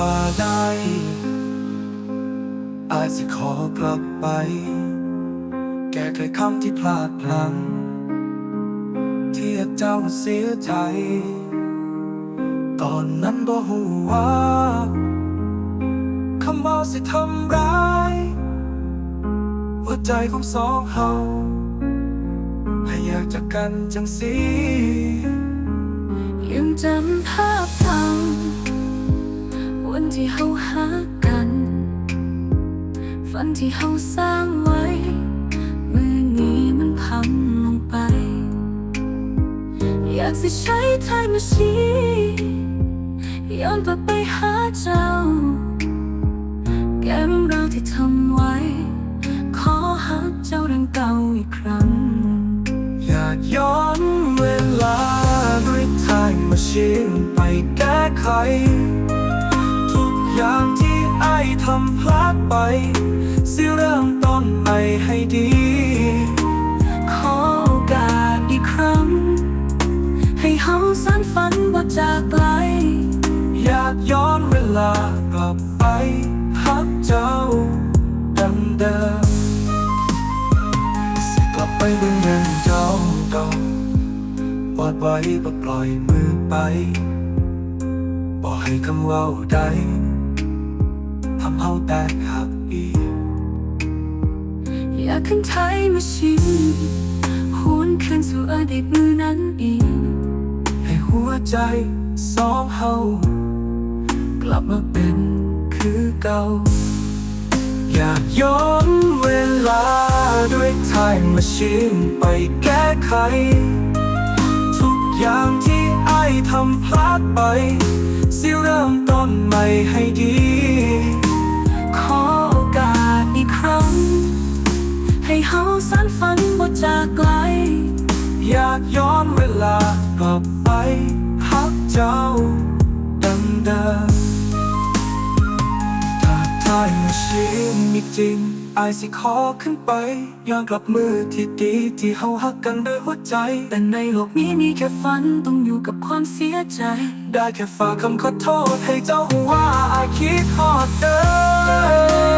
ลาใดอาจจะขอกลับไป แก้ไขคำที่พลาดพลั้งที่เจ้าเสียใจ ตอนนั้นบ่หูว่าคำว่าสิทำร้ายหัวใจของสองเฮาให้อยากจากกันจังสียังจำภาพทาง ที่เฮาหากัน ฝันที่เฮาสร้างไว้ มือนี้มันพังลงไป อยากสิใช้ไทม์มาชีย้อนกลับไปหาเจ้า แก้เรื่องราวที่ทำไว้ ขอหาเจ้าดังเก่าอีกครั้ง อยากย้อนเวลาด้วยไทางมาชินไปแก้ไข ทำพลาดไปสิเริ่มต้นใหม่ให้ดี ขอโอกาสอีกครั้ง ให้เฮาสานฝันว่าจากไกล อยากย้อนเวลากลับไปหักเจ้าดังเดิมสิกลับไปเรื่องเงินเจ้าเก่าวาดไว้ปล่อยมือไป บอกให้คำว่าใด ทำเฮาแตกหักอีอยากขึ้นไทยมาชิมหวนคืนสู่อดีตมือนั้นอีก ให้หัวใจสองเฮากลับมาเป็นคือเก่า อยากย้อนเวลาด้วยไทม์มาชินไปแก้ไข ทุกอย่างที่ไอทำพลาดไปสิเริ่มต้นใหม่ให้ดี จากไกล อยากย้อนเวลากลับไปหักเจ้าดังเดิมถ้าทายมาชิมมีจริงไอายสิขอขึ้นไปย้อนกลับมือที่ดีที่เฮาหักกันด้วยหัวใจ แต่ในโลกนี้มีแค่ฝันต้องอยู่กับความเสียใจ ได้แค่ฝากคำขอโทษให้เจ้าหัวาอายคิดฮอดเดิม